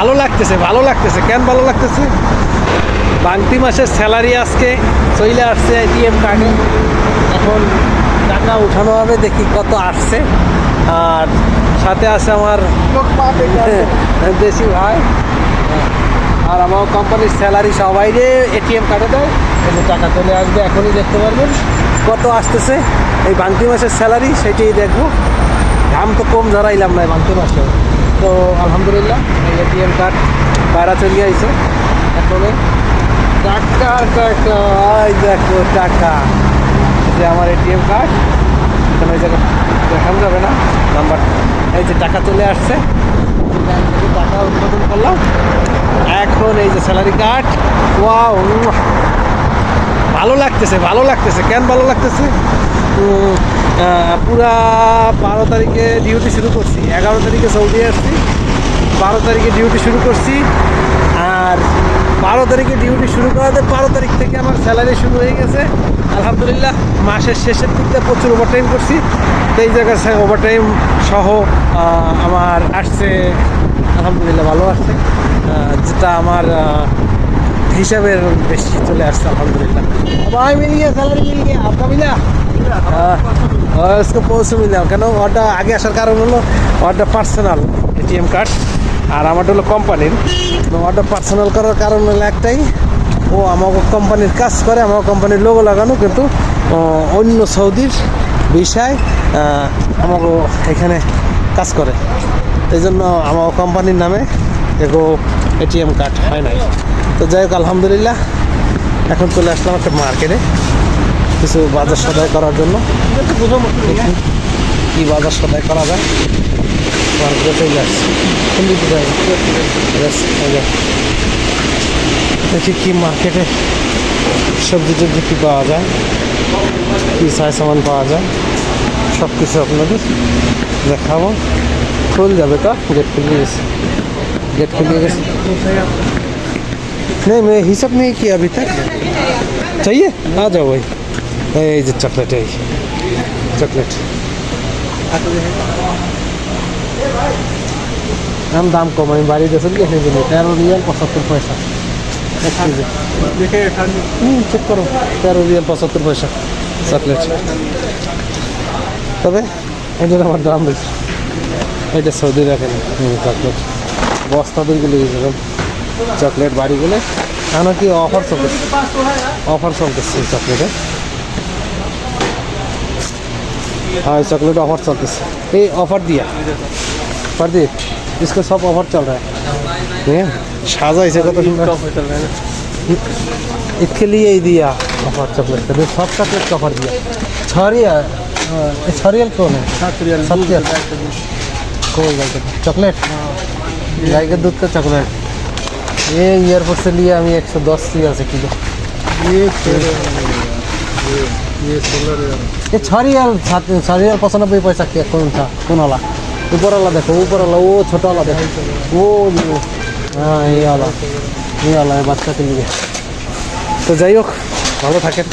ভালো লাগতেছে ভালো লাগতেছে। কেন ভালো লাগতেছে? বাংতি মাসের স্যালারি আজকে চলে আসছে এটিএম কার্ডে এখন টাকা উঠানো হবে দেখি কত আসছে। আর সাথে আছে আমার দেশি ভাই। আর আমার কোম্পানির স্যালারি সবাই রে এটিএম কার্ডে দেয়। কিন্তু টাকা চলে আসবে এখনই দেখতে পারবেন কত আসতেছে। এই বাংতি মাসের স্যালারি সেটাই দেখব। দাম তো কম ধরাইলাম না বাংতি মাসে। তো আলহামদুলিল্লাহ, এই এটিএম কার্ড বাইরা চলে আইছে। এখন টাকা টাকা দেখো টাকা, যে আমার এটিএম কার্ড এখানে ওই জায়গায় দেখানো যাবে না নাম্বার এই যে টাকা চলে আসছে। টাকা উৎপাদন করলাম। এখন এই যে স্যালারি কার্ড ওয়াও, ভালো লাগতেছে ভালো লাগতেছে, কেন ভালো লাগতেছে? পুরা বারো তারিখে ডিউটি শুরু করছি। এগারো তারিখে সৌদি আসছি, বারো তারিখে ডিউটি শুরু করছি, আর বারো তারিখে ডিউটি শুরু করাতে বারো তারিখ থেকে আমার স্যালারি শুরু হয়ে গেছে। আলহামদুলিল্লাহ, মাসের শেষের দিকটা প্রচুর ওভারটাইম করছি। তো এই জায়গায় ওভারটাইম সহ আমার আসছে, আলহামদুলিল্লাহ ভালো আসছে। যেটা আমার হিসাবের বেশি চলে আসছে, আলহামদুলিল্লাহ। ভাই মিল গিয়ে স্যালারি মিল গিয়ে আপনার মিলা उसको পৌঁছে মিলাম কেন ওটা আগে আসার কারণ হলো ওটা পার্সোনাল এটিএম কার্ড আর আমারটা হলো কোম্পানির ওটা পার্সোনাল করার কারণ হলো একটাই ও আমাকে কোম্পানির কাজ করে আমার কোম্পানির লোগো লাগানো কিন্তু ও, অন্য সৌদির বিষয় আমাকে এখানে কাজ করে এই জন্য আমার কোম্পানির নামে এগো এটিএম কার্ড হয় নাই তো যাই হোক আলহামদুলিল্লাহ এখন চলে আসলাম একটা মার্কেটে কিছু বাজার সদায় করার জন্য। দেখি কী বাজার সদায় করা যায়। মার্কেটে চলে আসছি। দেখি কী মার্কেটে সবজি টবজি কী পাওয়া যায়, কী সায় সামান পাওয়া যায়। সব কিছু আপনাদের দেখাবো। খুল যাবে কা গেট খুলে গেছে। গেট খুলে গেছে। नहीं मैं हिसाब नहीं किया अभी तक चाहिए आ जाओ भाई এই যে চকলেট এই চকলেট দাম দাম কম আমি বাড়ি গেছি কি সেই জন্য তেরো রিয়াল পঁচাত্তর পয়সা এক কেজি হুম চেক করো তেরো রিয়াল পঁচাত্তর পয়সা চকলেট তবে এটার আমার দাম বেশি এটা সৌদি রাখেন চকলেট বস্তা দিনগুলো যাবেন চকলেট বাড়িগুলো এখন কি অফার চলতেছে অফার চলতেছে চকলেটে हाँ चॉकलेट ऑफर चलते ये ऑफर दिया प्रदीप इसका सब ऑफर चल रहा है ठीक है साजा इसे कत सुंदर इसके लिए ही दिया ऑफर चॉकलेट का सब चॉकलेट का ऑफर दिया छरिया ये छरियल कौन है सत्य कोई गाय का चॉकलेट गाय के दूध का चॉकलेट ये एयरपोर्ट से लिया हमें एक सौ दस रियाल से किलो ये फिर ये ये सोलर ये छरियल सात- छरियल पचानब्बे पैसा के कौन था कौन वाला ऊपर वाला देखो ऊपर वाला वो छोटा वाला देखो वो वो हाँ ये वाला ये वाला है बच्चा के लिए তো যাই হোক ভালো থাকেন